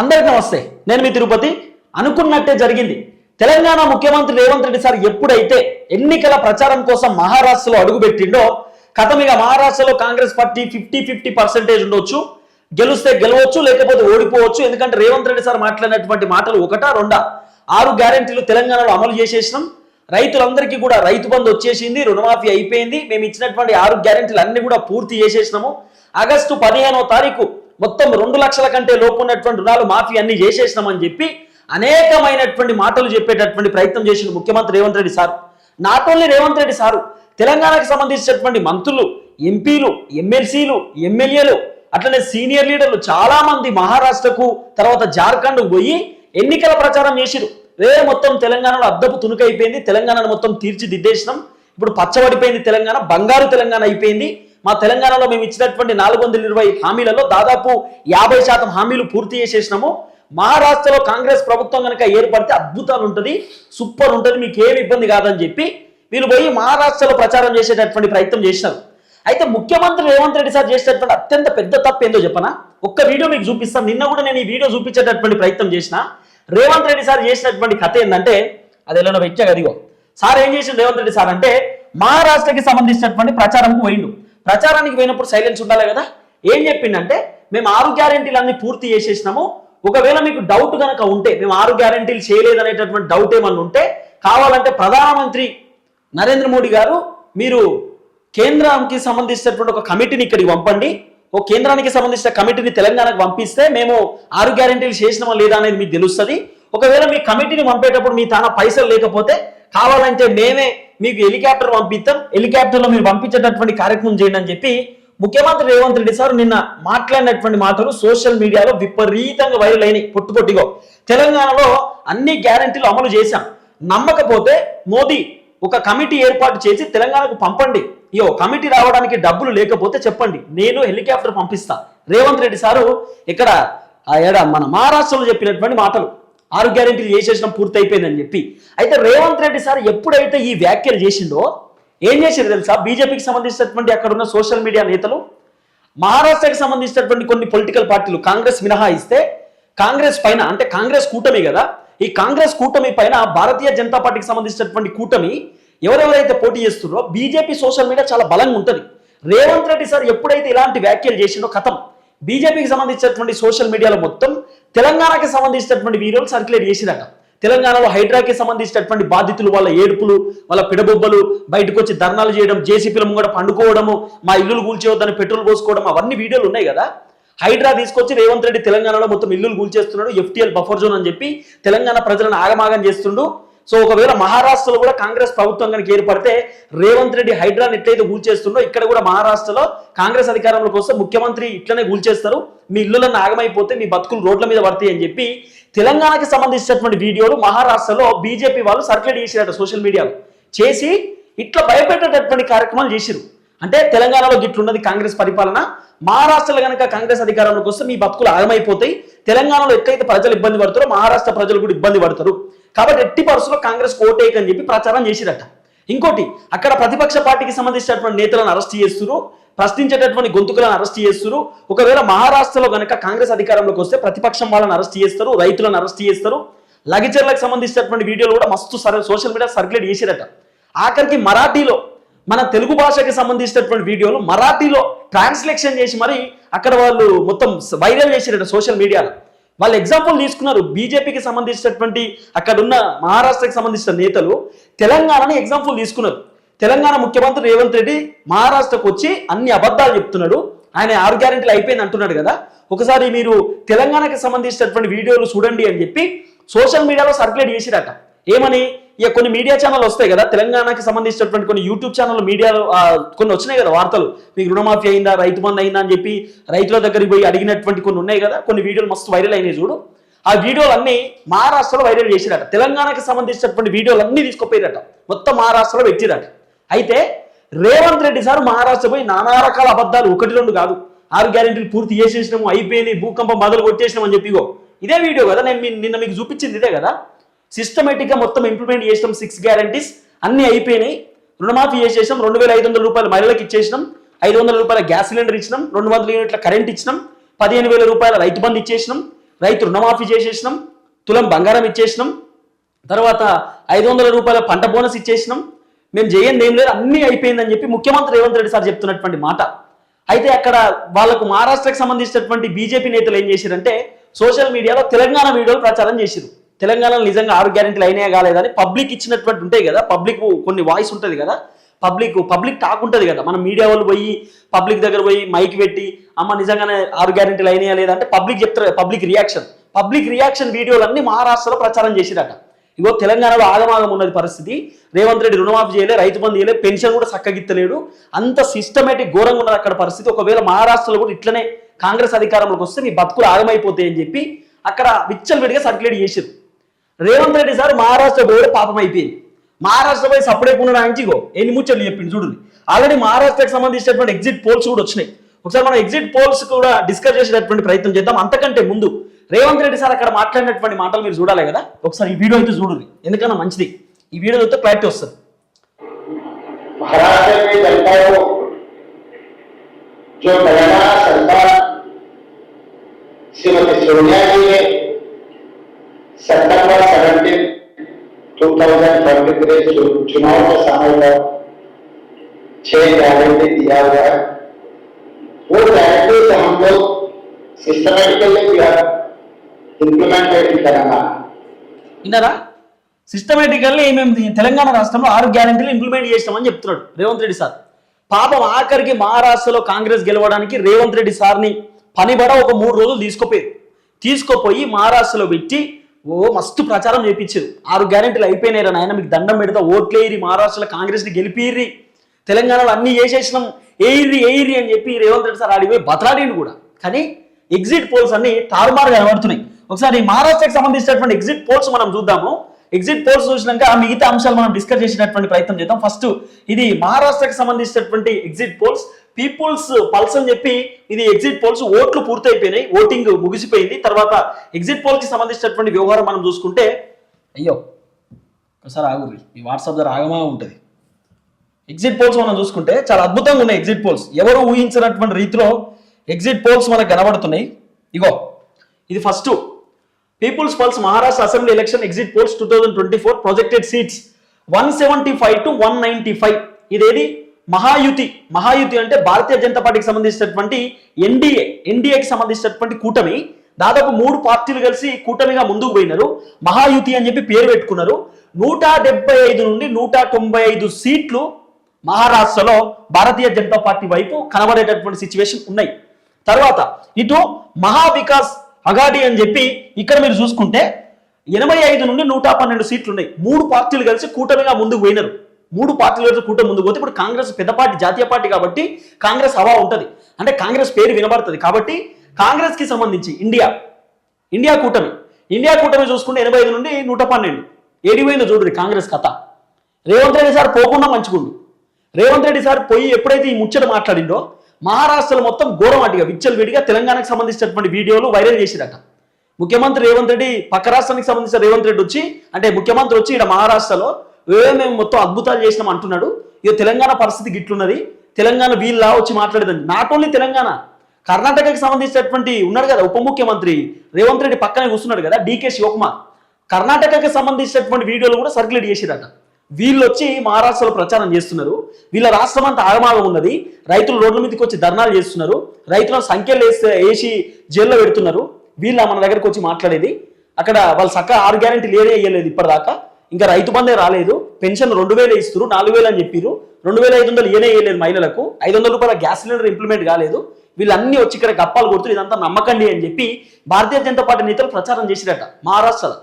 అందరికీ నమస్తే. నేను మీ తిరుపతి. అనుకున్నట్టే జరిగింది. తెలంగాణ ముఖ్యమంత్రి రేవంత్ రెడ్డి సార్ ఎప్పుడైతే ఎన్నికల ప్రచారం కోసం మహారాష్ట్రలో అడుగుపెట్టిండో కథమిగా మహారాష్ట్రలో Congress party fifty fifty percentage ఉండొచ్చు. గెలిస్తే గెలవచ్చు లేకపోతే ఓడిపోవచ్చు. ఎందుకంటే రేవంత్ రెడ్డి సార్ మాట్లాడినటువంటి మాటలు ఒకటా రెండా? ఆరు గ్యారెంటీలు తెలంగాణలో అమలు చేసేసినాం. రైతులందరికీ కూడా రైతు బంధు వచ్చేసింది రుణమాఫీ అయిపోయింది. మేము ఇచ్చినటువంటి ఆరు గ్యారెంటీలు అన్ని కూడా పూర్తి చేసేసినాము. ఆగస్టు పదిహేనో తారీఖు మొత్తం రెండు లక్షల కంటే లోపు ఉన్నటువంటి రుణాలు మాఫీ అన్ని చేసేసినామని చెప్పి అనేకమైనటువంటి మాటలు చెప్పేటటువంటి ప్రయత్నం చేసిన ముఖ్యమంత్రి Revanth Reddy sir. Not only Revanth Reddy sir తెలంగాణకు సంబంధించినటువంటి మంత్రులు ఎంపీలు ఎమ్మెల్సీలు ఎమ్మెల్యేలు అట్లనే సీనియర్ లీడర్లు చాలా మంది మహారాష్ట్రకు తర్వాత జార్ఖండ్ పోయి ఎన్నికల ప్రచారం చేసిరు. రే మొత్తం తెలంగాణలో అద్దపు తునుకైపోయింది తెలంగాణను మొత్తం తీర్చిదిద్దేసినాం. ఇప్పుడు పచ్చబడిపోయింది తెలంగాణ బంగారు తెలంగాణ అయిపోయింది. మా తెలంగాణలో మేము ఇచ్చినటువంటి నాలుగు వందల ఇరవై హామీలలో దాదాపు యాభై శాతం హామీలు పూర్తి చేసేసినాము. మహారాష్ట్రలో కాంగ్రెస్ ప్రభుత్వం కనుక ఏర్పడితే అద్భుతాలు ఉంటుంది సూపర్ ఉంటుంది మీకు ఏమి ఇబ్బంది కాదని చెప్పి వీళ్ళు పోయి మహారాష్ట్రలో ప్రచారం చేసేటటువంటి ప్రయత్నం చేసినారు. అయితే ముఖ్యమంత్రి రేవంత్ రెడ్డి సార్ చేసేటటువంటి అత్యంత పెద్ద తప్పు ఏందో చెప్పనా? ఒక్క వీడియో మీకు చూపిస్తాను. నిన్న కూడా నేను ఈ వీడియో చూపించేటటువంటి ప్రయత్నం చేసిన. రేవంత్ రెడ్డి సార్ చేసినటువంటి కథ ఏంటంటే అది ఎలా వెచ్చగా అదిగో. సార్ ఏం చేసిండు రేవంత్ రెడ్డి సార్ అంటే మహారాష్ట్రకి సంబంధించినటువంటి ప్రచారంకు పోయిండు. ప్రచారానికి పోయినప్పుడు సైలెన్స్ ఉండాలి కదా? ఏం చెప్పిండంటే మేము ఆరు గ్యారెంటీలు అన్ని పూర్తి చేసేసినాము. ఒకవేళ మీకు డౌట్ కనుక ఉంటే మేము ఆరు గ్యారెంటీలు చేయలేదనేటటువంటి డౌట్ ఏమన్నా ఉంటే కావాలంటే ప్రధానమంత్రి నరేంద్ర మోడీ గారు మీరు కేంద్రానికి సంబంధించినటువంటి ఒక కమిటీని ఇక్కడికి పంపండి. ఓ కేంద్రానికి సంబంధించిన కమిటీని తెలంగాణకు పంపిస్తే మేము ఆరు గ్యారెంటీలు చేసినామా లేదా అనేది మీకు తెలుస్తుంది. ఒకవేళ మీ కమిటీని పంపేటప్పుడు మీ తాన పైసలు లేకపోతే కావాలంటే మేమే మీకు హెలికాప్టర్ పంపిస్తాం హెలికాప్టర్లో మీరు పంపించేటటువంటి కార్యక్రమం చేయండి అని చెప్పి ముఖ్యమంత్రి రేవంత్ రెడ్డి సార్ నిన్న మాట్లాడినటువంటి మాటలు సోషల్ మీడియాలో విపరీతంగా వైరల్ అయినాయి. పొట్టు పొట్టిగో. తెలంగాణలో అన్ని గ్యారెంటీలు అమలు చేశాం. నమ్మకపోతే మోదీ ఒక కమిటీ ఏర్పాటు చేసి తెలంగాణకు పంపండి. ఇయో కమిటీ రావడానికి డబ్బులు లేకపోతే చెప్పండి. నేను హెలికాప్టర్ పంపిస్తా. రేవంత్ రెడ్డి సారు ఇక్కడ ఆ మన మహారాష్ట్రలో చెప్పినటువంటి మాటలు. ఆరు గ్యారెంటీలు చేసేసిన పూర్తయిపోయిందని చెప్పి. అయితే రేవంత్ రెడ్డి సార్ ఎప్పుడైతే ఈ వ్యాఖ్యలు చేసిండో ఏం చేశారు తెలుసా? బీజేపీకి సంబంధించినటువంటి అక్కడ ఉన్న సోషల్ మీడియా నేతలు మహారాష్ట్రకి సంబంధించినటువంటి కొన్ని పొలిటికల్ పార్టీలు కాంగ్రెస్ మినహాయిస్తే కాంగ్రెస్ పైన అంటే కాంగ్రెస్ కూటమి కదా ఈ కాంగ్రెస్ కూటమి పైన భారతీయ జనతా పార్టీకి సంబంధించినటువంటి కూటమి ఎవరెవరైతే పోటీ చేస్తున్నారో బీజేపీ సోషల్ మీడియా చాలా బలంగా ఉంటుంది. రేవంత్ రెడ్డి సార్ ఎప్పుడైతే ఇలాంటి వ్యాఖ్యలు చేసిండో కథం. బీజేపీకి సంబంధించినటువంటి సోషల్ మీడియాలో మొత్తం తెలంగాణకి సంబంధించినటువంటి వీడియోలు సర్క్యులేట్ చేసిరట తెలంగాణలో హైడ్రాకి సంబంధించినటువంటి బాధితులు వాళ్ళ ఏడుపులు వాళ్ళ పిడబొబ్బలు బయటకు వచ్చి ధర్నాలు చేయడం జేసీపీల ముంగడ పండుకోవడము మా ఇల్లులు కూల్చేవద్దని పెట్రోల్ పోసుకోవడం అవన్నీ వీడియోలు ఉన్నాయి కదా. హైడ్రా తీసుకొచ్చి రేవంత్ రెడ్డి తెలంగాణలో మొత్తం ఇల్లులు కూల్చేస్తున్నాడు ఎఫ్టీఎల్ బఫర్ జోన్ అని చెప్పి తెలంగాణ ప్రజలను ఆగమాగం చేస్తుండు. సో ఒకవేళ మహారాష్ట్రలో కూడా కాంగ్రెస్ ప్రభుత్వం కనుక ఏర్పడితే రేవంత్ రెడ్డి హైడ్రాన్ ఎట్లయితే కూల్చేస్తుందో ఇక్కడ కూడా మహారాష్ట్రలో కాంగ్రెస్ అధికారంలోకి వస్తే ముఖ్యమంత్రి ఇట్లనే కూల్చేస్తారు మీ ఇల్లులను ఆగమైపోతే మీ బతుకులు రోడ్ల మీద పడతాయి అని చెప్పి తెలంగాణకి సంబంధించినటువంటి వీడియోలు మహారాష్ట్రలో బీజేపీ వాళ్ళు సర్క్యులేట్ చేసిరట సోషల్ మీడియాలో. చేసి ఇట్లా భయపెట్టేటటువంటి కార్యక్రమాలు చేసిరు. అంటే తెలంగాణలో గిట్లున్నది కాంగ్రెస్ పరిపాలన మహారాష్ట్రలో కనుక కాంగ్రెస్ అధికారంలోకి వస్తే మీ బతుకులు ఆగమైపోతాయి. తెలంగాణలో ఎక్కడైతే ప్రజలు ఇబ్బంది పడతారో మహారాష్ట్ర ప్రజలు కూడా ఇబ్బంది పడతారు. కాబట్టి ఎట్టి పరిస్థితుల్లో కాంగ్రెస్ కోటేక్ చెప్పి ప్రచారం చేసిరట. ఇంకోటి అక్కడ ప్రతిపక్ష పార్టీకి సంబంధించినటువంటి నేతలను అరెస్ట్ చేస్తున్నారు ప్రశ్నించేటటువంటి గొంతుకులను అరెస్ట్ చేస్తారు ఒకవేళ మహారాష్ట్రలో గనక కాంగ్రెస్ అధికారంలోకి వస్తే ప్రతిపక్షం వాళ్ళని అరెస్ట్ చేస్తారు రైతులను అరెస్ట్ చేస్తారు. లగచర్లకు సంబంధించినటువంటి వీడియోలు కూడా మస్తు సరే సోషల్ మీడియా సర్క్యులేట్ చేసిరట. ఆఖరికి మరాఠీలో మన తెలుగు భాషకి సంబంధించినటువంటి వీడియోలు మరాఠీలో ట్రాన్స్లేషన్ చేసి మరి అక్కడ వాళ్ళు మొత్తం వైరల్ చేసిరట సోషల్ మీడియాలో. వాళ్ళు ఎగ్జాంపుల్ తీసుకున్నారు. బీజేపీకి సంబంధించినటువంటి అక్కడ ఉన్న మహారాష్ట్రకి సంబంధించిన నేతలు తెలంగాణని ఎగ్జాంపుల్ తీసుకున్నారు. తెలంగాణ ముఖ్యమంత్రి రేవంత్ రెడ్డి మహారాష్ట్రకు వచ్చి అన్ని అబద్ధాలు చెప్తున్నాడు. ఆయన ఆరు గ్యారెంటీలు అయిపోయింది అంటున్నాడు కదా. ఒకసారి మీరు తెలంగాణకి సంబంధించినటువంటి వీడియోలు చూడండి అని చెప్పి సోషల్ మీడియాలో సర్క్యులేట్ చేసిరట. ఏమని? ఇక కొన్ని మీడియా ఛానల్ వస్తాయి కదా. తెలంగాణకి సంబంధించినటువంటి కొన్ని యూట్యూబ్ ఛానల్ మీడియాలో కొన్ని వచ్చినాయి కదా వార్తలు. మీకు రుణమాఫీ అయిందా రైతు బంధు అయిందా అని చెప్పి రైతుల దగ్గరికి పోయి అడిగినటువంటి కొన్ని ఉన్నాయి కదా. కొన్ని వీడియోలు మస్తు వైరల్ అయినాయి చూడు. ఆ వీడియోలన్నీ మహారాష్ట్రలో వైరల్ చేసిరట. తెలంగాణకి సంబంధించినటువంటి వీడియోలు అన్నీ తీసుకుపోయారట. మొత్తం మహారాష్ట్రలో పెట్టిరట. అయితే రేవంత్ రెడ్డి సార్ మహారాష్ట్ర పోయి నానా రకాల అబద్ధాలు ఒకటి రెండు కాదు. ఆరు గ్యారెంటీలు పూర్తి చేసేసినాము అయిపోయినాయి భూకంపం మొదలు కొట్టేసినాం అని చెప్పి ఇదే వీడియో కదా. నేను మీ- నిన్న మీకు చూపించింది ఇదే కదా. సిస్టమేటిక్గా మొత్తం ఇంప్లిమెంట్ చేసినాం సిక్స్ గ్యారంటీస్ అన్ని అయిపోయినాయి. రుణమాఫీ చేసేసాం రెండు వేల ఐదు వందల రూపాయలు మహిళలకు ఇచ్చేసినాం. ఐదు వందల రూపాయల గ్యాస్ సిలిండర్ ఇచ్చినాం. రెండు వందల యూనిట్ల కరెంట్ ఇచ్చినాం. పదిహేను వేల రూపాయల రైతు బంధు ఇచ్చేసినాం. రైతు రుణమాఫీ చేసేసినాం. తులం బంగారం ఇచ్చేసినాం. తర్వాత ఐదు వందల రూపాయల పంట బోనస్ ఇచ్చేసినాం. మేము చేయండి ఏం లేదు అన్నీ అయిపోయిందని చెప్పి ముఖ్యమంత్రి రేవంత్ రెడ్డి సార్ చెప్తున్నటువంటి మాట. అయితే అక్కడ వాళ్ళకు మహారాష్ట్రకు సంబంధించినటువంటి బీజేపీ నేతలు ఏం చేశారంటే సోషల్ మీడియాలో తెలంగాణ వీడియోలు ప్రచారం చేశారు. తెలంగాణలో నిజంగా ఆరు గ్యారెంటీలు లైనే కాలేదని పబ్లిక్ ఇచ్చినటువంటి ఉంటాయి కదా పబ్లిక్ కొన్ని వాయిస్ ఉంటుంది కదా పబ్లిక్ పబ్లిక్ టాక్ ఉంటుంది కదా మనం మీడియా వాళ్ళు పోయి పబ్లిక్ దగ్గర పోయి మైక్ పెట్టి అమ్మ నిజంగానే ఆరు గ్యారెంటీలు అయినాయా లేదా అంటే పబ్లిక్ చెప్తారు పబ్లిక్ రియాక్షన్ పబ్లిక్ రియాక్షన్ వీడియోలన్నీ మహారాష్ట్రలో ప్రచారం చేసిరట. ఇగో తెలంగాణలో ఆగమాగం ఉన్నది పరిస్థితి రేవంత్ రెడ్డి రుణమాఫీ చేయలే రైతు బంధు చేయలే పెన్షన్ కూడా చక్కగిత్తలేడు అంత సిస్టమేటిక్ ఘోరంగా ఉన్నది అక్కడ పరిస్థితి. ఒకవేళ మహారాష్ట్రలో కూడా ఇట్లనే కాంగ్రెస్ అధికారంలోకి వస్తే మీ బతుకులు ఆగమైపోతాయి అని చెప్పి అక్కడ విచ్చలవిడిగా సర్క్యులేట్ చేశారు రేవంత్ రెడ్డి సార్ మహారాష్ట్ర పోయి పాపం అయిపోయింది మహారాష్ట్ర పోయి సపరేట్ ఉన్న ఆయన ఇగో ఎన్ని ముచ్చట్లు చెప్పింది చూడండి ఆల్రెడీ మహారాష్ట్రకి సంబంధించినటువంటి ఎగ్జిట్ పోల్స్ కూడా వచ్చినాయి ఒకసారి మనం ఎగ్జిట్ పోల్స్ కూడా డిస్కస్ చేసేటటువంటి ప్రయత్నం చేద్దాం అంతకంటే ముందు రేవంత్ రెడ్డి సార్ అక్కడ మాట్లాడినటువంటి మాటలు మీరు చూడాలి కదా ఒకసారి ఈ వీడియో అయితే చూడండి ఎందుకన్నా మంచిది ఈ వీడియో చూస్తే క్లారిటీ వస్తుంది महाराष्ट्र की जनता को जो तेलंगाना सरकार श्रीमती सोनिया जी ने सितंबर seventeen two thousand twenty three चुनाव के समय पर छह गारंटी दिया हुआ है वो गारंटी से हम लोग सिस्टमेटिकली इम्प्लीमेंटेशन करना విన్నారా సిస్టమేటికల్లీ మేము ఈ తెలంగాణ రాష్ట్రంలో ఆరు గ్యారెంటీలు ఇంప్లిమెంట్ చేస్తామని చెప్తున్నాడు రేవంత్ రెడ్డి సార్ పాపం ఆఖరికి మహారాష్ట్రలో కాంగ్రెస్ గెలవడానికి రేవంత్ రెడ్డి సార్ని పనిబడ ఒక మూడు రోజులు తీసుకుపోయారు తీసుకుపోయి మహారాష్ట్రలో పెట్టి ఓ మస్తు ప్రచారం చేయించారు ఆరు గ్యారెంటీలు అయిపోయినాయి నాయన మీకు దండం పెడతా. ఓట్లేయిరి మహారాష్ట్రలో కాంగ్రెస్ని గెలిపిర్రి. తెలంగాణలో అన్ని చేసేసినాం. ఎయిర్రి ఎయిర్రి అని చెప్పి రేవంత్ రెడ్డి సార్ ఆడిపోయి బతలాడిండు కూడా. కానీ ఎగ్జిట్ పోల్స్ అన్ని తారుమారు కనబడుతున్నాయి. ఒకసారి మహారాష్ట్రకి సంబంధించినటువంటి ఎగ్జిట్ పోల్స్ మనం చూద్దాము. ఎగ్జిట్ పోల్స్ చూసినాక మిగతా అంశాలు మనం డిస్కస్ చేసినటువంటి ప్రయత్నం చేద్దాం. ఫస్ట్ ఇది మహారాష్ట్రకి సంబంధించినటువంటి ఎగ్జిట్ పోల్స్ పీపుల్స్ పల్స్ అని చెప్పి ఇది ఎగ్జిట్ పోల్స్ ఓట్లు పూర్తయిపోయినాయి ఓటింగ్ ముగిసిపోయింది. తర్వాత ఎగ్జిట్ పోల్కి సంబంధించినటువంటి వ్యవహారం మనం చూసుకుంటే అయ్యో ఒకసారి ఆగు మీ వాట్సాప్ ద్వారా ఆగమా ఉంటుంది. ఎగ్జిట్ పోల్స్ మనం చూసుకుంటే చాలా అద్భుతంగా ఉన్నాయి ఎగ్జిట్ పోల్స్. ఎవరు ఊహించినటువంటి రీతిలో ఎగ్జిట్ పోల్స్ మనకు కనబడుతున్నాయి. ఇగో ఇది first. People's pulse Maharashtra assembly election exit polls two thousand twenty four projected seats one seventy five to one ninety five. ఇదేది? మహాయుతి మహాయుతి అంటే భారతీయ జనతా పార్టీకి సంబంధించినటువంటి ఎన్డీఏ ఎన్డీఏకి సంబంధించినటువంటి కూటమి. దాదాపు మూడు పార్టీలు కలిసి కూటమిగా ముందుకు పోయినారు. మహాయుతి అని చెప్పి పేరు పెట్టుకున్నారు. నూట డెబ్బై ఐదు నుండి నూట తొంభై ఐదు సీట్లు మహారాష్ట్రలో భారతీయ జనతా పార్టీ వైపు కనబడేటటువంటి సిచ్యువేషన్ ఉన్నాయి. తర్వాత ఇటు మహావికాస్ అగాడి అని చెప్పి ఇక్కడ మీరు చూసుకుంటే ఎనభై ఐదు నుండి నూట పన్నెండు సీట్లు ఉన్నాయి. మూడు పార్టీలు కలిసి కూటమిగా ముందుకు పోయినారు. మూడు పార్టీలు కలిసి కూటమి ముందుకు పోతే ఇప్పుడు కాంగ్రెస్ పెద్ద పార్టీ జాతీయ పార్టీ కాబట్టి కాంగ్రెస్ హవా ఉంటుంది. అంటే కాంగ్రెస్ పేరు వినబడుతుంది. కాబట్టి కాంగ్రెస్కి సంబంధించి ఇండియా ఇండియా కూటమి. ఇండియా కూటమి చూసుకుంటే ఎనభై ఐదు నుండి నూట పన్నెండు. ఏడిపోయిందో చూడండి కాంగ్రెస్ కథ. రేవంత్ రెడ్డి సార్ పోకుండా మంచుకుండు రేవంత్ రెడ్డి సార్ పోయి ఎప్పుడైతే ఈ ముచ్చట మాట్లాడిండో మహారాష్ట్రలో మొత్తం ఘోరం విచ్చలు విడిగా తెలంగాణకు సంబంధించినటువంటి వీడియోలు వైరల్ చేసిరట. ముఖ్యమంత్రి రేవంత్ రెడ్డి పక్క రాష్ట్రానికి సంబంధించిన రేవంత్ రెడ్డి వచ్చి అంటే ముఖ్యమంత్రి వచ్చి ఇక్కడ మహారాష్ట్రలో ఏ మేము మొత్తం అద్భుతాలు చేసినాం అంటున్నాడు? ఇక తెలంగాణ పరిస్థితి గిట్లున్నది. తెలంగాణ వీళ్ళ వచ్చి మాట్లాడేదండి. Not only Telangana. కర్ణాటకకి సంబంధించినటువంటి ఉన్నాడు కదా ఉప ముఖ్యమంత్రి రేవంత్ రెడ్డి పక్కనే కూర్చున్నాడు కదా డీకే శివకుమార్. కర్ణాటకకి సంబంధించినటువంటి వీడియోలు కూడా సర్క్యులేట్ చేసేదట వీళ్ళు వచ్చి మహారాష్ట్రలో ప్రచారం చేస్తున్నారు. వీళ్ళ రాష్ట్రం అంతా ఆగమాగం ఉన్నది. రైతులు రోడ్ల మీదకి వచ్చి ధర్నాలు చేస్తున్నారు. రైతులను సంఖ్యలు వేస్తే వేసి జైల్లో పెడుతున్నారు. వీళ్ళ మన దగ్గరకు వచ్చి మాట్లాడేది. అక్కడ వాళ్ళు సక్క ఆరు గ్యారెంటీ లేదే వేయలేదు ఇప్పటిదాకా. ఇంకా రైతు బందే రాలేదు. పెన్షన్ రెండు వేలు ఇస్తారు నాలుగు వేలు అని చెప్పారు రెండు వేల ఐదు వందలు ఏనే వేయలేదు మహిళలకు. ఐదు వందల రూపాయల గ్యాస్ సిలిండర్ ఇంప్లిమెంట్ కాలేదు. వీళ్ళన్నీ వచ్చి ఇక్కడ గప్పాలు కొడుతున్నారు ఇదంతా నమ్మకండి అని చెప్పి భారతీయ జనతా పార్టీ నేతలు ప్రచారం చేసిరట మహారాష్ట్రలో.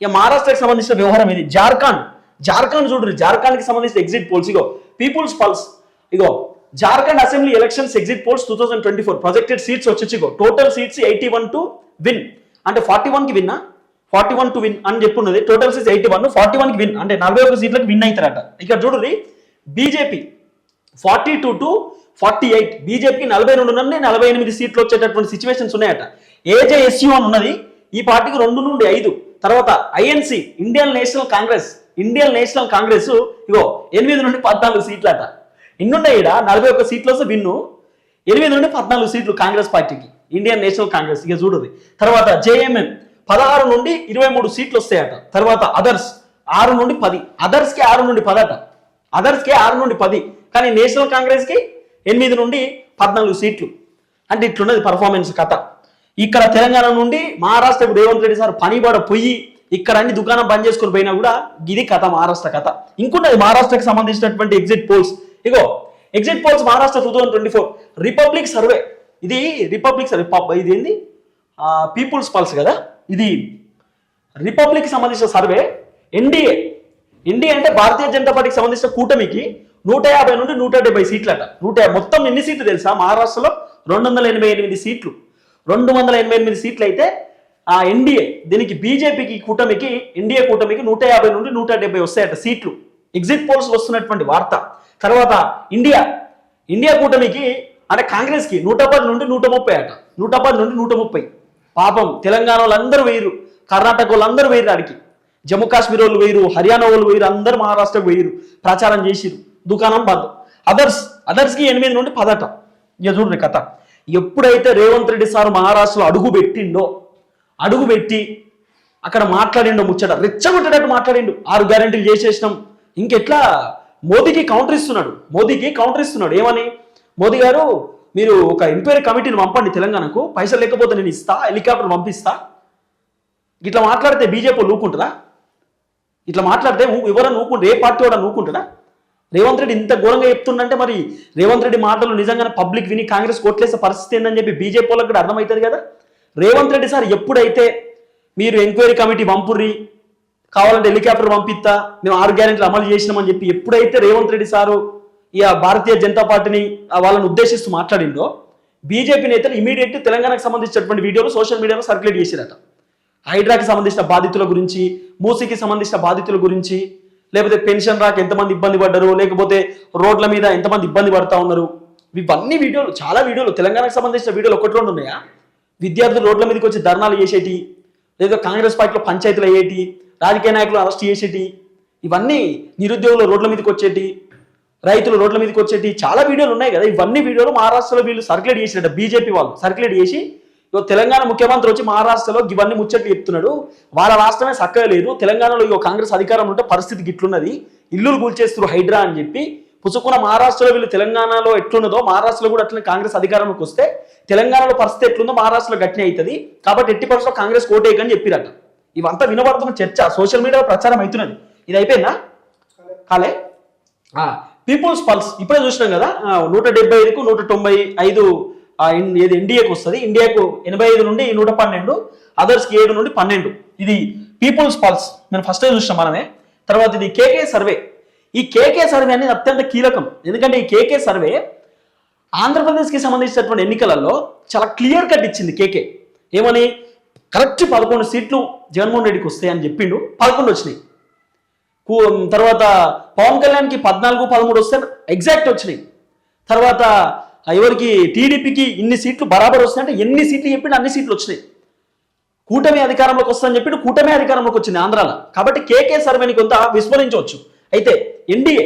ఇక మహారాష్ట్రకి సంబంధించిన వ్యవహారం ఇది. జార్ఖండ్. జార్ఖండ్ చూడండి జార్ఖండ్కి సంబంధించిన ఎగ్జిట్ పోల్స్ ఇగో పీపుల్స్ పల్స్ ఇగో Jharkhand assembly elections exit polls two thousand twenty four projected seats వచ్చేసి ఇగో total seats eighty one to win అంటే ఫార్టీ వన్కి విన్నా ఫార్టీ వన్ టు విన్ అని చెప్పున్నది. Total seats eighty one forty వన్కి win. అంటే నలభై ఒక సీట్లకు విన్ అవుతారట. ఇక్కడ చూడండి BJP forty two to forty eight. బీజేపీకి నలభై రెండు నుండి నలభై ఎనిమిది సీట్లు వచ్చేటటువంటి సిచ్యువేషన్స్ ఉన్నాయట. ఏజేఎస్యూ అని ఉన్నది. ఈ పార్టీకి రెండు నుండి ఐదు. తర్వాత INC Indian National Congress Indian National Congress ఇగో ఎనిమిది నుండి పద్నాలుగు సీట్లు అట ఇన్నున్నాయి ఈడ నలభై ఒక్క సీట్లు వస్తే విన్ను. ఎనిమిది నుండి పద్నాలుగు సీట్లు కాంగ్రెస్ పార్టీకి. ఇండియన్ నేషనల్ కాంగ్రెస్ ఇక చూడదు తర్వాత జేఎంఎం పదహారు నుండి ఇరవై మూడు సీట్లు వస్తాయట. తర్వాత అదర్స్ ఆరు నుండి పది. అదర్స్కి ఆరు నుండి పదట. అదర్స్కి ఆరు నుండి పది. కానీ నేషనల్ కాంగ్రెస్కి ఎనిమిది నుండి పద్నాలుగు సీట్లు. అంటే ఇట్లున్నది పర్ఫార్మెన్స్ కథ. ఇక్కడ తెలంగాణ నుండి మహారాష్ట్రకు రేవంత్ రెడ్డి సార్ పనిబడ పోయి ఇక్కడ అన్ని దుకాణం బంద్ చేసుకుని పోయినా కూడా ఇది కథ మహారాష్ట్ర కథ. ఇంకున్నది మహారాష్ట్రకి సంబంధించినటువంటి ఎగ్జిట్ పోల్స్ ఇగో exit polls Maharashtra two thousand twenty four Republic survey ఇది రిపబ్లిక్ సర్వే ఇది ఏంది పీపుల్స్ పల్స్ కదా? ఇది రిపబ్లిక్ సంబంధించిన సర్వే. ఎన్డీఏ. ఎన్డీఏ అంటే భారతీయ జనతా పార్టీకి సంబంధించిన కూటమికి నూట యాభై నుండి నూట డెబ్బై సీట్లట. నూట మొత్తం ఎన్ని సీట్లు తెలుసా? మహారాష్ట్రలో రెండు వందల ఎనభై ఎనిమిది సీట్లు. రెండు వందల ఎనభై ఎనిమిది సీట్లు అయితే ఆ ఎన్డీఏ దీనికి బీజేపీకి కూటమికి ఎన్డీఏ కూటమికి నూట యాభై నుండి నూట డెబ్బై వస్తాయట సీట్లు. ఎగ్జిట్ పోల్స్ వస్తున్నటువంటి వార్త. తర్వాత ఇండియా. ఇండియా కూటమికి అంటే కాంగ్రెస్కి నూట పది నుండి నూట ముప్పై అట. నూట పది నుండి నూట ముప్పై. పాపం తెలంగాణ వాళ్ళందరూ వేయరు కర్ణాటక వాళ్ళందరూ వేయరు ఆడికి జమ్మూ కాశ్మీర్ వాళ్ళు వేయరు హర్యానా వాళ్ళు వేయరు అందరూ మహారాష్ట్రకు వేయరు ప్రచారం చేసిరు దుకాణం బంద్. అదర్స్ అదర్స్కి ఎనిమిది నుండి పదట. ఇక చూడండి కథ. ఎప్పుడైతే రేవంత్ రెడ్డి సార్ మహారాష్ట్రలో అడుగు పెట్టిండో అడుగు పెట్టి అక్కడ మాట్లాడిండు ముచ్చట రెచ్చగొట్టేటట్టు మాట్లాడిండు. ఆరు గ్యారెంటీలు చేసేసినాం. ఇంకెట్లా? మోదీకి కౌంటర్ ఇస్తున్నాడు. మోదీకి కౌంటర్ ఇస్తున్నాడు. ఏమని? మోదీ గారు మీరు ఒక ఎంక్వైరీ కమిటీని పంపండి తెలంగాణకు పైసలు లేకపోతే నేను ఇస్తా హెలికాప్టర్ పంపిస్తా. ఇట్లా మాట్లాడితే బీజేపీ నూకుంటుందా ఇట్లా మాట్లాడితే ఊ- ఎవరైనా ఊకుంటే ఏ పార్టీ కూడా నూకుంటుందా రేవంత్ రెడ్డి ఇంత ఘోరంగా చెప్తుందంటే మరి రేవంత్ రెడ్డి మాటలు నిజంగానే పబ్లిక్ విని కాంగ్రెస్ కొట్లేసే పరిస్థితి ఏందని చెప్పి బీజేపీ వాళ్ళకి కూడా అర్థమవుతుంది కదా? రేవంత్ రెడ్డి సార్ ఎప్పుడైతే మీరు ఎంక్వైరీ కమిటీ పంపుర్రి కావాలంటే హెలికాప్టర్ పంపిస్తా మేము ఆరు గ్యారెంటీలు అమలు చేసినామని చెప్పి ఎప్పుడైతే రేవంత్ రెడ్డి సారు ఈ భారతీయ జనతా పార్టీని ఆ వాళ్ళని ఉద్దేశిస్తూ మాట్లాడిండో బీజేపీ నేతలు ఇమీడియట్ తెలంగాణకు సంబంధించినటువంటి వీడియోలు సోషల్ మీడియాలో సర్క్యులేట్ చేసిరట. హైడ్రాకి సంబంధించిన బాధితుల గురించి మూసీకి సంబంధించిన బాధితుల గురించి లేకపోతే పెన్షన్ రాక ఎంతమంది ఇబ్బంది పడ్డారు లేకపోతే రోడ్ల మీద ఎంతమంది ఇబ్బంది పడతా ఉన్నారు. ఇవన్నీ వీడియోలు చాలా వీడియోలు తెలంగాణకు సంబంధించిన వీడియోలు ఒకటి రెండు ఉన్నాయా? విద్యార్థులు రోడ్ల మీదకి వచ్చి ధర్నాలు చేసేటి లేదా కాంగ్రెస్ పార్టీలో పంచాయతీలు అయ్యేటి రాజకీయ నాయకులు అరెస్ట్ చేసేటి ఇవన్నీ నిరుద్యోగులు రోడ్ల మీదకి వచ్చేటి రైతులు రోడ్ల మీదకి వచ్చేటి చాలా వీడియోలు ఉన్నాయి కదా. ఇవన్నీ వీడియోలు మహారాష్ట్రలో వీళ్ళు సర్క్యులేట్ చేసినట్టు బీజేపీ వాళ్ళు సర్క్యులేట్ చేసి తెలంగాణ ముఖ్యమంత్రి వచ్చి మహారాష్ట్రలో ఇవన్నీ ముచ్చట్లు చెప్తున్నాడు. వాళ్ళ రాష్ట్రమే చక్కగా లేదు. తెలంగాణలో ఇగో కాంగ్రెస్ అధికారం ఉంటే పరిస్థితి గిట్లున్నది. ఇల్లులు కూల్చేస్తారు హైడ్రా అని చెప్పి పుసుకున్న మహారాష్ట్రలో వీళ్ళు తెలంగాణలో ఎట్లున్నదో మహారాష్ట్రలో కూడా అట్లనే కాంగ్రెస్ అధికారంలోకి వస్తే తెలంగాణలో పరిస్థితి ఎట్లుందో మహారాష్ట్రలో గట్టిన అవుతుంది కాబట్టి ఎట్టి పరిస్థితిలో కాంగ్రెస్ కోటేయకని చెప్పిరట. ఇవంతా వినబడుతున్న చర్చ. సోషల్ మీడియాలో ప్రచారం అవుతున్నది. ఇది అయిపోయిందా? కాలే? పీపుల్స్ పల్స్ ఇప్పుడే చూసినాం కదా? నూట డెబ్బై ఐదుకు నూట తొంభై ఐదు ఏది ఇండియాకు వస్తుంది. ఇండియాకు ఎనభై ఐదు నుండి నూట పన్నెండు అదర్స్కి ఏడు నుండి పన్నెండు. ఇది పీపుల్స్ పల్స్ మేము ఫస్ట్ చూసినాం మనమే. తర్వాత ఇది కేకే సర్వే. ఈ కేకే సర్వే అనేది అత్యంత కీలకం. ఎందుకంటే ఈ కేకే సర్వే ఆంధ్రప్రదేశ్కి సంబంధించినటువంటి ఎన్నికలలో చాలా క్లియర్ కట్ ఇచ్చింది కేకే. ఏమని? కరెక్ట్ పదకొండు సీట్లు జగన్మోహన్ రెడ్డికి వస్తాయని చెప్పిండు. పదకొండు వచ్చినాయి. తర్వాత పవన్ కళ్యాణ్కి పద్నాలుగు పదమూడు వస్తే ఎగ్జాక్ట్ వచ్చినాయి. తర్వాత ఎవరికి టీడీపీకి ఇన్ని సీట్లు బరాబర్ వస్తాయంటే ఎన్ని సీట్లు చెప్పిన అన్ని సీట్లు వచ్చినాయి. కూటమి అధికారంలోకి వస్తుందని చెప్పి కూటమి అధికారంలోకి వచ్చింది ఆంధ్రాలో. కాబట్టి కేకే సర్వేని కొంత విస్మరించవచ్చు. అయితే ఎన్డీఏ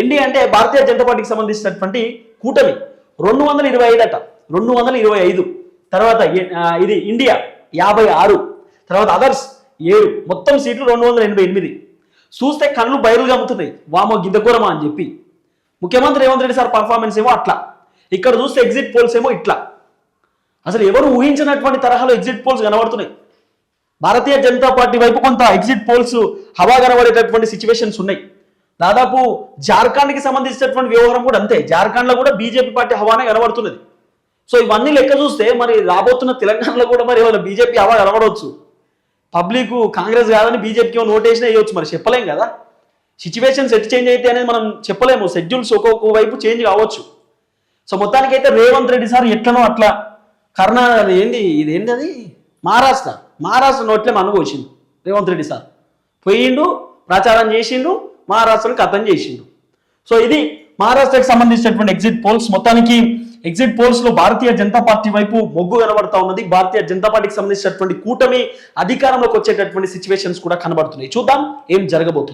ఎన్డీఏ అంటే భారతీయ జనతా పార్టీకి సంబంధించినటువంటి కూటమి. రెండు వందల ఇరవై ఐదు అట రెండు వందల ఇరవై ఐదు. తర్వాత ఇది ఇండియా యాభై ఆరు. తర్వాత అదర్స్ ఏడు. మొత్తం సీట్లు రెండు వందల ఎనభై ఎనిమిది. చూస్తే కళ్ళు బయలుగా గమ్ముతున్నాయి. వామో గిద్దకూరమా అని చెప్పి. ముఖ్యమంత్రి రేవంత్ రెడ్డి సార్ పర్ఫార్మెన్స్ ఏమో అట్లా. ఇక్కడ చూస్తే ఎగ్జిట్ పోల్స్ ఏమో ఇట్లా. అసలు ఎవరు ఊహించినటువంటి తరహాలో ఎగ్జిట్ పోల్స్ కనబడుతున్నాయి. భారతీయ జనతా పార్టీ వైపు కొంత ఎగ్జిట్ పోల్స్ హవా కనబడేటటువంటి సిచ్యువేషన్స్ ఉన్నాయి. దాదాపు జార్ఖండ్కి సంబంధించినటువంటి వ్యవహారం కూడా అంతే. జార్ఖండ్లో కూడా బీజేపీ పార్టీ హవానే కనబడుతున్నది. సో ఇవన్నీ లెక్క చూస్తే మరి రాబోతున్న తెలంగాణలో కూడా మరి ఏమైనా బీజేపీ హవా కనబడవచ్చు. పబ్లిక్ కాంగ్రెస్ కాదని బీజేపీకి నోటేషన్ ఓటేసినా వేయవచ్చు మరి చెప్పలేం కదా? సిచ్యువేషన్స్ ఎట్ చేంజ్ అయితే అనేది మనం చెప్పలేము. షెడ్యూల్స్ ఒక్కొక్క వైపు చేంజ్ కావచ్చు. సో మొత్తానికి అయితే రేవంత్ రెడ్డి సార్ ఎట్లనో అట్లా కర్ణాటక ఏంది ఇది ఏంది అది? మహారాష్ట్ర మహారాష్ట్ర నోట్లే అనుభవించిండు రేవంత్ రెడ్డి సార్. పోయిండు ప్రచారం చేసిండు మహారాష్ట్రను కథం చేసిండు. సో ఇది మహారాష్ట్రకి సంబంధించినటువంటి ఎగ్జిట్ పోల్స్ మొత్తానికి ఎగ్జిట్ పోల్స్లో భారతీయ జనతా పార్టీ వైపు మొగ్గు కనబడతా ఉన్నది. భారతీయ జనతా పార్టీకి సంబంధించినటువంటి కూటమి అధికారంలోకి వచ్చేటటువంటి సిచ్యువేషన్స్ కూడా కనబడుతున్నాయి. చూద్దాం ఏం జరగబోతుంది.